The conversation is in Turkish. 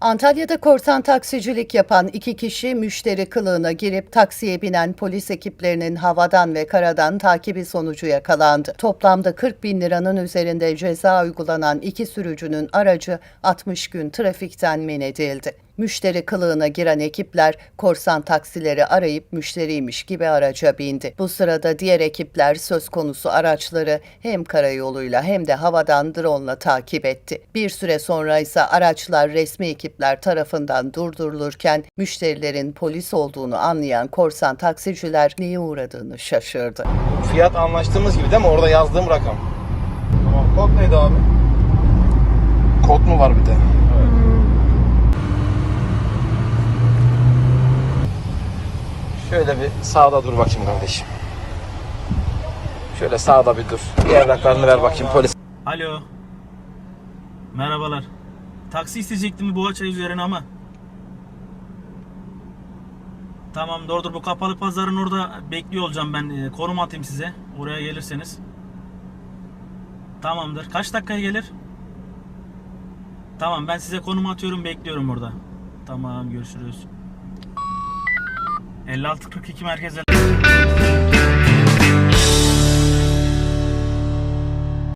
Antalya'da korsan taksicilik yapan iki kişi müşteri kılığına girip taksiye binen polis ekiplerinin havadan ve karadan takibi sonucu yakalandı. Toplamda 40 bin liranın üzerinde ceza uygulanan iki sürücünün aracı 60 gün trafikten men edildi. Müşteri kılığına giren ekipler korsan taksileri arayıp müşteriymiş gibi araca bindi. Bu sırada diğer ekipler söz konusu araçları hem karayoluyla hem de havadan drone takip etti. Bir süre sonra ise araçlar resmi ekipler tarafından durdurulurken müşterilerin polis olduğunu anlayan korsan taksiciler neye uğradığını şaşırdı. Fiyat anlaştığımız gibi değil mi? Orada yazdığım rakam. Tamam kod neydi abi? Kod mu var bir de? Şöyle bir sağda dur bakayım kardeşim. Şöyle sağda bir dur. Bir evraklarını ver bakayım polis. Alo. Merhabalar. Taksi isteyecektim Boğaçay üzerine ama. Tamam doğrudur bu kapalı pazarın orada bekliyor olacağım ben. Ee, konum atayım size. Oraya gelirseniz. Tamamdır. Kaç dakikaya gelir? Tamam ben size konum atıyorum bekliyorum orada. Tamam görüşürüz. 5642 merkeze.